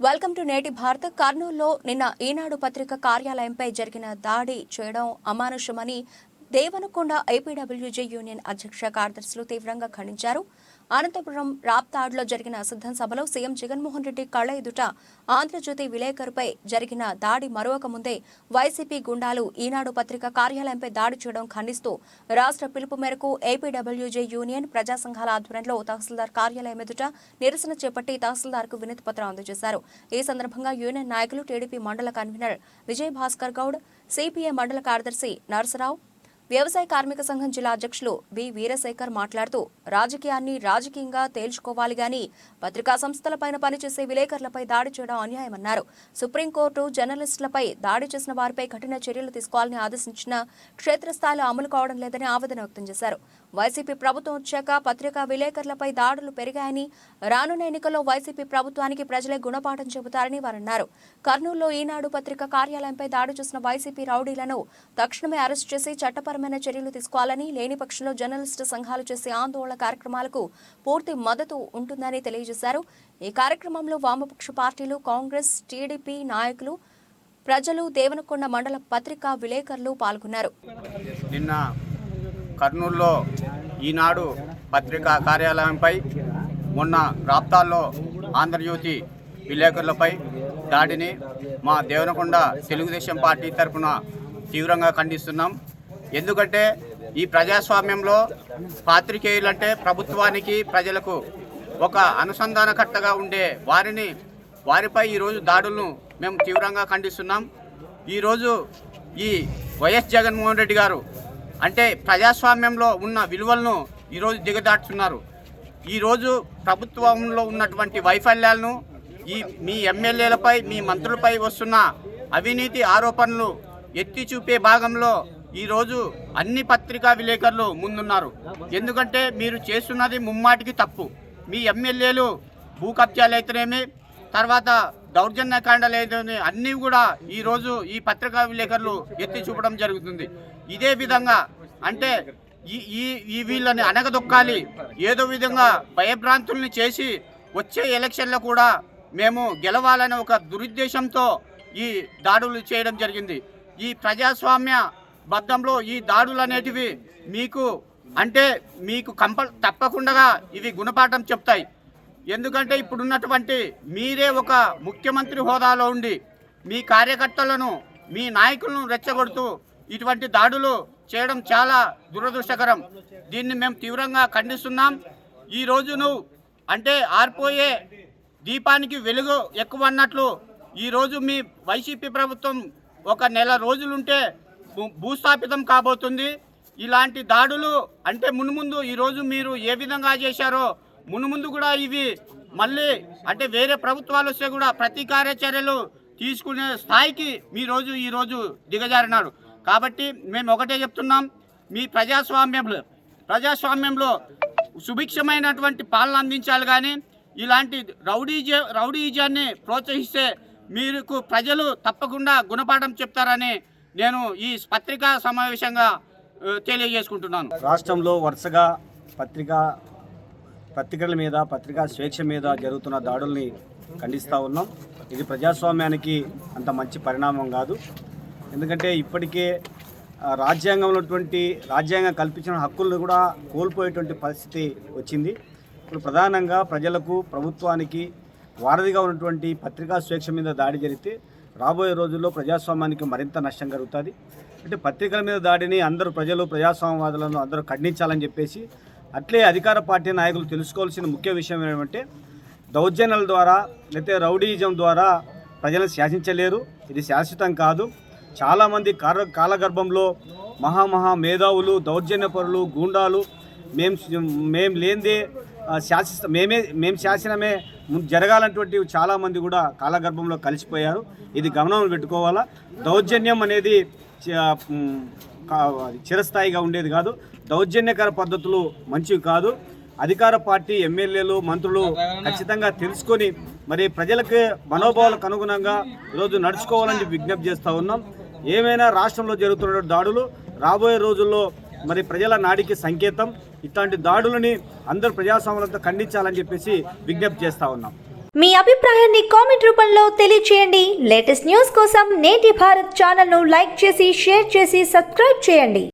Welcome to నేటి భారత్. కర్నూలులో నిన్న ఈనాడు పత్రిక కార్యాలయంపై జరిగిన దాడి చేయడం అమానుషమని దేవనకొండ ఐపీడబ్ల్యూజే యూనియన్ అధ్యక్ష కార్యదర్శులు తీవ్రంగా ఖండించారు. అనంతపురం రాప్తాడ్లో జరిగిన సిద్ధం సభలో సీఎం జగన్మోహన్ రెడ్డి కళ్ళ ఎదుట ఆంధ్రజ్యోతి విలేకరుపై జరిగిన దాడి మరొక ముందే వైసీపీ గుండాలు ఈనాడు పత్రిక కార్యాలయంపై దాడి చేయడం ఖండిస్తూ రాష్ట్ర పిలుపు మేరకు ఏపీడబ్ల్యూజే యూనియన్ ప్రజా సంఘాల ఆధ్వర్యంలో తహసీల్దార్ కార్యాలయం ఎదుట నిరసన చేపట్టి తహసీల్దార్కు వినతి పత్రం అందజేశారు. ఈ సందర్భంగా యూనియన్ నాయకులు టీడీపీ మండల కన్వీనర్ విజయ్ భాస్కర్ గౌడ్ సిపిఐ మండల కార్యదర్శి నరసరావు వ్యవసాయ కార్మిక సంఘం జిల్లా అధ్యక్షులు బి. వీరశేఖర్ మాట్లాడుతూ రాజకీయాన్ని రాజకీయంగా తేల్చుకోవాలి గాని పత్రికా సంస్థలపైన పనిచేసే విలేకరులపై దాడి చేయడం అన్యాయమన్నారు. సుప్రీంకోర్టు జర్నలిస్టులపై దాడి చేసిన వారిపై కఠిన చర్యలు తీసుకోవాలని ఆదేశించిన క్షేత్రస్థాయిలో అమలు కావడం లేదని ఆవేదన వ్యక్తం చేశారు. వైసీపీ ప్రభుత్వం వచ్చాక పత్రికా విలేకరులపై దాడులు పెరిగాయని రానున్న ఎన్నికల్లో వైసీపీ ప్రభుత్వానికి ప్రజలే గుణపాఠం చెబుతారని వారన్నారు. కర్నూలులో ఈనాడు పత్రిక కార్యాలయంపై దాడి చేసిన వైసీపీ రౌడీలను తక్షణమే అరెస్ట్ చేసి చట్టపరమైన చర్యలు తీసుకోవాలని లేని పక్షంలో జర్నలిస్టు సంఘాలు చేసే ఆందోళన కార్యక్రమాలకు పూర్తి మద్దతు ఉంటుందని తెలియజేశారు. ఈ కార్యక్రమంలో వామపక్ష పార్టీలు కాంగ్రెస్ టీడీపీ నాయకులు ప్రజలు దేవనకొండ మండల పత్రికా విలేకరులు పాల్గొన్నారు. నిన్న కర్నూలులో ఈనాడు పత్రికా కార్యాలయంపై మొన్న రాప్తాల్లో ఆంధ్రజ్యోతి విలేకరులపై దాడిని మా దేవనకొండ తెలుగుదేశం పార్టీ తరఫున తీవ్రంగా ఖండిస్తున్నాం. ఎందుకంటే ఈ ప్రజాస్వామ్యంలో పాత్రికేయులంటే ప్రభుత్వానికి ప్రజలకు ఒక అనుసంధానకర్తగా ఉండే వారిని వారిపై ఈరోజు దాడులను మేము తీవ్రంగా ఖండిస్తున్నాం. ఈరోజు ఈ వైఎస్ జగన్మోహన్ రెడ్డి గారు అంటే ప్రజాస్వామ్యంలో ఉన్న విలువలను ఈరోజు దిగదాటుతున్నారు ఈరోజు ప్రభుత్వంలో ఉన్నటువంటి వైఫల్యాలను ఈ మీ ఎమ్మెల్యేలపై మీ మంత్రులపై వస్తున్న అవినీతి ఆరోపణలు ఎత్తి చూపే భాగంలో ఈరోజు అన్ని పత్రికా విలేకరులు ముందున్నారు. ఎందుకంటే మీరు చేస్తున్నది ముమ్మాటికి తప్పు. మీ ఎమ్మెల్యేలు భూ కబ్జాలు అయితేనేమి తర్వాత దౌర్జన్యకాండలు లేదని అన్నీ కూడా ఈరోజు ఈ పత్రికా విలేకరులు ఎత్తి చూపడం జరుగుతుంది. ఇదే విధంగా అంటే ఈ ఈ ఈ వీళ్ళని అనగదొక్కాలి ఏదో విధంగా భయభ్రాంతుల్ని చేసి వచ్చే ఎలక్షన్లో కూడా మేము గెలవాలనే ఒక దురుద్దేశంతో ఈ దాడులు చేయడం జరిగింది. ఈ ప్రజాస్వామ్య బద్దంలో ఈ దాడులు అనేటివి మీకు అంటే మీకు కంపల్ తప్పకుండా ఇవి గుణపాఠం చెప్తాయి. ఎందుకంటే ఇప్పుడున్నటువంటి మీరే ఒక ముఖ్యమంత్రి హోదాలో ఉండి మీ కార్యకర్తలను మీ నాయకులను రెచ్చగొడుతూ ఇటువంటి దాడులు చేయడం చాలా దురదృష్టకరం. దీన్ని మేము తీవ్రంగా ఖండిస్తున్నాం. ఈ రోజు నువ్వు అంటే ఆర్పోయే దీపానికి వెలుగు ఎక్కువ అన్నట్లు ఈరోజు మీ వైసీపీ ప్రభుత్వం ఒక నెల రోజులుంటే భూ- భూస్థాపితం కాబోతుంది. ఇలాంటి దాడులు అంటే మున్ముందు ఈరోజు మీరు ఏ విధంగా చేశారో మును ముందు కూడా ఇవి మళ్ళీ అంటే వేరే ప్రభుత్వాలు వస్తే కూడా ప్రతి చర్యలు తీసుకునే స్థాయికి మీ రోజు ఈరోజు దిగజారినాడు కాబట్టి మేము ఒకటే చెప్తున్నాం మీ ప్రజాస్వామ్యంలో ప్రజాస్వామ్యంలో సుభిక్షమైనటువంటి పాలన అందించాలి కానీ ఇలాంటి రౌడీజ రౌడీజాన్ని ప్రోత్సహిస్తే మీకు ప్రజలు తప్పకుండా గుణపాఠం చెప్తారని నేను ఈ పత్రికా సమావేశంగా తెలియజేసుకుంటున్నాను. రాష్ట్రంలో వరుసగా పత్రికా పత్రికల మీద పత్రికా స్వేచ్ఛ మీద జరుగుతున్న దాడుల్ని ఖండిస్తూ ఉన్నాం. ఇది ప్రజాస్వామ్యానికి అంత మంచి పరిణామం కాదు. ఎందుకంటే ఇప్పటికే రాజ్యాంగంలో ఉన్నటువంటి రాజ్యాంగం కల్పించిన హక్కులను కూడా కోల్పోయేటువంటి పరిస్థితి వచ్చింది. ఇప్పుడు ప్రధానంగా ప్రజలకు ప్రభుత్వానికి వారధిగా ఉన్నటువంటి పత్రికా స్వేచ్ఛ మీద దాడి జరిగితే రాబోయే రోజుల్లో ప్రజాస్వామ్యానికి మరింత నష్టం కలుగుతుంది అంటే పత్రికల మీద దాడిని అందరూ ప్రజలు ప్రజాస్వామ్యవాదులను అందరూ ఖండించాలని చెప్పేసి అట్లే అధికార పార్టీ నాయకులు తెలుసుకోవాల్సిన ముఖ్య విషయం ఏమంటే దౌర్జన్యాల ద్వారా లేకపోతే రౌడీయిజం ద్వారా ప్రజలను శాసించలేరు. ఇది శాశ్వతం కాదు. చాలామంది కాల కాలగర్భంలో మహామహా మేధావులు దౌర్జన్యపరులు గూండాలు మేం మేం లేనిదే శాసిస్త మేమే మేము శాసనమే జరగాలన్నటువంటి చాలామంది కూడా కాలగర్భంలో కలిసిపోయారు. ఇది గమనంలో పెట్టుకోవాలా? దౌర్జన్యం అనేది చిరస్థాయిగా ఉండేది కాదు. దౌర్జన్యకర పద్ధతులు మంచివి కాదు. అధికార పార్టీ ఎమ్మెల్యేలు మంత్రులు ఖచ్చితంగా తెలుసుకొని మరి ప్రజలకు మనోభావాలకు అనుగుణంగా ఈరోజు నడుచుకోవాలని విజ్ఞప్తి చేస్తూ ఉన్నాం. ఏమైనా రాష్ట్రంలో జరుగుతున్న దాడులు రాబోయే రోజుల్లో మరి ప్రజల నాడికి సంకేతం ఇట్లాంటి దాడులని అందరూ ప్రజాస్వామ్యంతో ఖండించాలని చెప్పేసి విజ్ఞప్తి చేస్తూ ఉన్నాం. మీ అభిప్రాయాన్ని కామెంట్ రూపంలో తెలియచేయండి. లేటెస్ట్ న్యూస్ కోసం నేటి భారత్ ఛానల్ను లైక్ చేసి షేర్ చేసి సబ్స్క్రైబ్ చేయండి.